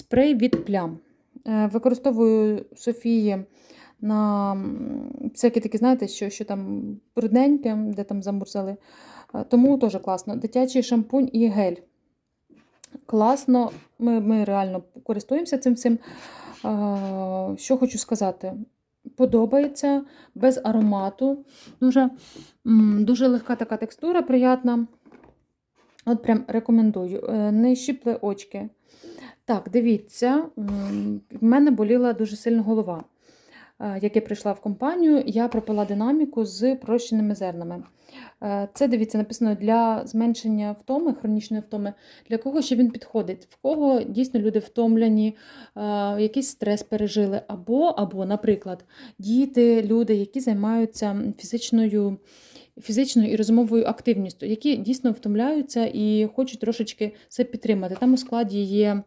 Спрей від плям. Е, Використовую Софії на всякі такі, знаєте, що, що там брудненьке, де там замурзали. Е, Тому теж класно. Дитячий шампунь і гель. Класно, ми, ми реально користуємося цим всім. Е, Що хочу сказати? Подобається без аромату. Дуже, дуже легка така текстура, приятна. От прям рекомендую. Не щіпли очки. Так, дивіться, в мене боліла дуже сильно голова. Е, Як я прийшла в компанію, я пропила динаміку з прощеними зернами. Е, Це дивіться, написано для зменшення втоми, хронічної втоми. Для кого ще він підходить? В кого дійсно люди втомлені, е, якийсь стрес пережили, або, або, наприклад, діти, люди, які займаються фізичною, фізичною і розумовою активністю, які дійсно втомляються і хочуть трошечки це підтримати. Там у складі є